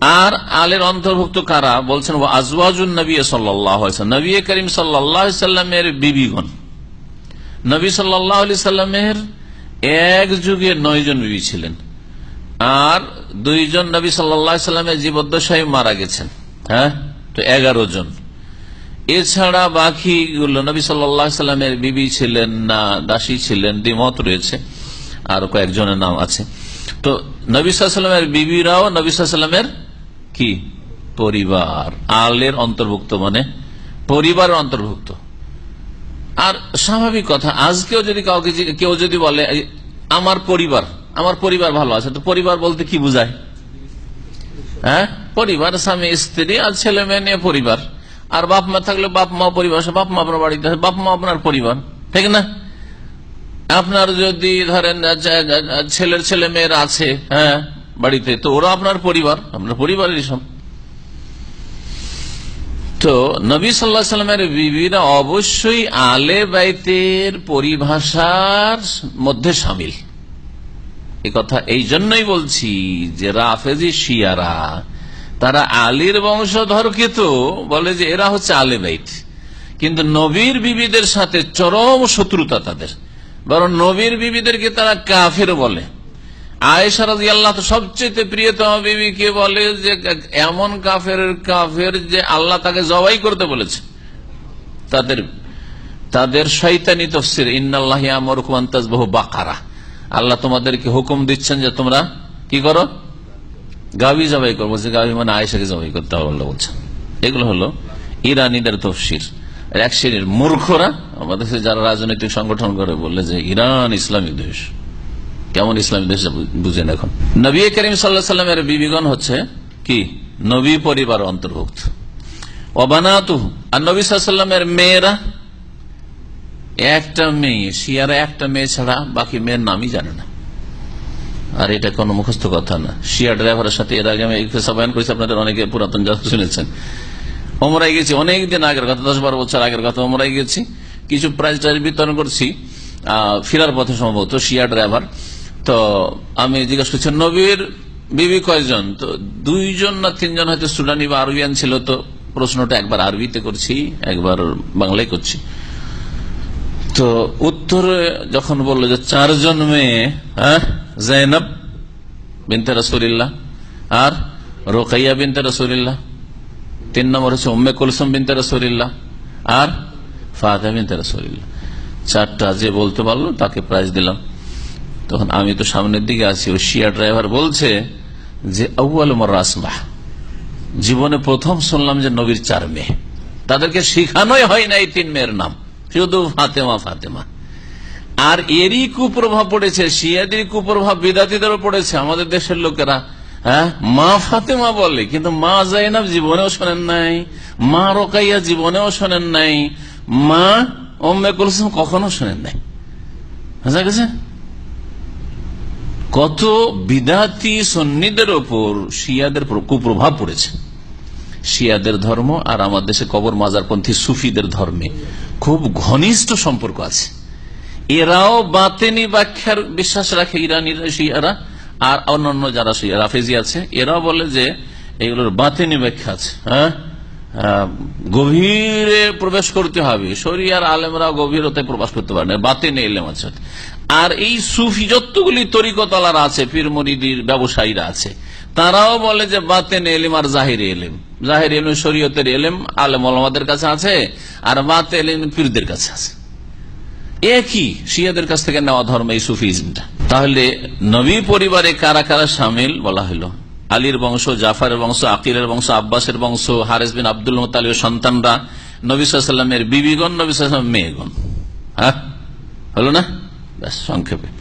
আর আলের অন্তর্ভুক্ত কারা? বলছেন আজওয়াজুন নবী সাল্লাহ নবী করিম সাল্লাহ সাল্লামের বিবিগণ। নবী সাল্লাহ আলি সাল্লামের এক যুগে নয় জন বিবি ছিলেন। আর দুইজন নবী সাল্লাহ সাল্লামের জীবদ্দশায় মারা গেছেন। হ্যাঁ? তো এগারো জন। এছাড়া বাকিগুলো নবী সাল্লাহ সাল্লামের বিবি ছিলেন না, দাসী ছিলেন, দ্বিমত রয়েছে। আর কয়েকজনের নাম আছে। তো নবী সাল্লামের বিবিরাও নবী সাল্লামের কি? পরিবার। আলের অন্তর্ভুক্ত মানে পরিবারের অন্তর্ভুক্ত। আর স্বাভাবিক কথা, আজকেও যদি কাউকে কেউ যদি বলে আমার পরিবার আমার পরিবার ভালো আছে। তো পরিবার বলতে কি বুঝায়? হ্যাঁ? পরিবার, স্বামী, স্ত্রী আর ছেলে মেয়ে নিয়ে পরিবার। আর বাপ মা থাকলে বাপ মা পরিবার বাপ মা আপনার বাড়িতে বাপ মা আপনার পরিবার। ঠিক না? আপনার যদি ধরেন ছেলের ছেলে মেয়েরা আছে হ্যাঁ বাড়িতে। তো ওরা আপনার পরিবার, আপনার পরিবারের সব। তো নবী সাল্লাহ সাল্লামের বিবিরা অবশ্যই আলে বাইতের পরিভাষার মধ্যে সামিল। কথা এই জন্যই বলছি যে রাফেজি শিয়ারা, তারা আলীর বংশধরকে তো বলে যে এরা হচ্ছে আলে বাইত। কিন্তু নবীর বিবিদের সাথে চরম শত্রুতা তাদের। বরং নবীর বিবিদেরকে তারা কাফের বলে। আয়েশা রাজি আল্লাহ তো সবচেয়ে প্রিয়তম বিবিকে বলে যে এমন কাফের কাফের যে আল্লাহ তাকে জবাই করতে বলেছে। তাদের তাদের শৈতানি তফসির, ইন্নাল্লাহ আমরকুমান্তাজবাহ বাকারা। আল্লাহ তোমাদেরকে হুকুম দিচ্ছেন যে তোমরা কি করো? গাভি জবাই করব বলছে গাভি মানে আয়েশাকে জবাই করতে হবে আল্লাহ বলছেন। এগুলো হলো ইরানিদের তফসির। এক শ্রেণির মূর্খরা, আমাদের যারা রাজনৈতিক সংগঠন করে, বললে যে ইরান ইসলামিক দেশ। কেমন ইসলামী দেশ বুঝেন এখন? নবী করিম সাল্লামের বিবিগণ হচ্ছে কি? নবী পরিবার অন্তর্ভুক্ত। অবানাতু আর নবী সাল্লামের মেয়েরা, একটা মেয়ে, শিয়ারা একটা মেয়ে ছাড়া বাকি মেয়ের নামই জানে না। আর এটা কোনো মুখস্থ কথা না। শিয়া ড্রাইভারের সাথে এর আগে আমি বয়ান করেছি, আপনাদের অনেকে পুরাতন যা শুনেছেন। ওমরাই গেছি, অনেকদিন আগের কথা দশ বারো বছর আগের কথা ওমরাই গেছি। কিছু প্রাইজ টাইজ বিতরণ করছি ফিরার পথে সম্ভবত শিয়া ড্রাইভার। তো আমি জিজ্ঞাসা করছি, নবীর বিবি কয়জন? তো দুইজন না তিনজন হয়তো সুডানি বা আরবিয়ান ছিল, তো প্রশ্নটা একবার আরবিতে করছি, একবার বাংলায় করছি। তো উত্তরে যখন বলল যে চারজন মেয়ে হ্যাঁ জৈনব বিনতে রসুলিল্লাহ আর রোকাইয়া বিনতে রসুলিল্লাহ, তিন নম্বর হচ্ছে উম্মে কুলসুম বিনতে রসুলিল্লাহ আর ফাতে বিনতে রসুলিল্লাহ। চারটা যে বলতে পারল তাকে প্রাইজ দিলাম। তখন আমি তো সামনের দিকে আছি, ও শিয়া ড্রাইভার বলছে যে আউ্ল রাসমাহ জীবনে প্রথম শুনলাম যে নবীর চার মেয়ে। তাদেরকে শিখানোই হয় না এই তিন মেয়ের নাম। শুধু ফাতেমা ফাতেমা। আর এরই কুপ্রভাব পড়েছে, শিয়াদের কুপ্রভাব বিদাতিদেরও পড়েছে। আমাদের দেশের লোকেরা হ্যাঁ মা ফাতেমা বলে, কিন্তু মা জাইনাব জীবনেও শোনেন নাই, মা রোকাইয়া জীবনেও শোনেন নাই, মা ওম্মে কুলসুম কখনো শোনেন নাই। বুঝা গেছে? কত বিদাতি সন্নিদের ওপর শিয়াদের কুপ্রভাব পড়েছে। শিয়াদের ধর্ম আর আমার দেশে কবর মাজারপন্থী সুফিদের ধর্মে খুব ঘনিষ্ঠ সম্পর্ক আছে। এরাও বাতেনি ব্যাখ্যার বিশ্বাস রাখে ইরানিরা শিয়ারা আর অন্যান্য যারা রাফেজি আছে, এরাও বলে যে এগুলোর বাতেনি ব্যাখ্যা আছে হ্যাঁ? গভীরে প্রবেশ করতে হবে। শরিয়ার আলেমরা গভীরতে প্রবেশ করতে পারে না। বাতেনে এলেম আছে। আর এই সুফি যতগুলি তরিকতলার আছে, পীর মরিদির ব্যবসায়ীরা আছে, তারাও বলে যে বাতেন এলিম আর জাহির এলিম জাহির এলিম শরীয়তের এলিম আলেম আলমাদের কাছে আছে, আর বাতে এলিম পীরদের কাছে আছে। একই শিয়াদের কাছ থেকে নেওয়া ধর্ম এই সুফিজমটা। তাহলে নবী পরিবারে কারা কারা সামিল বলা হলো? আলীর বংশ, জাফারের বংশ, আকিলের বংশ, আব্বাসের বংশ, হারেস বিন আব্দুল মোতালির সন্তানরা নবিসামের বিবিগণ, নবী মেয়েগণ। হ্যাঁ? হলো না? ব্যাস, সংক্ষেপে।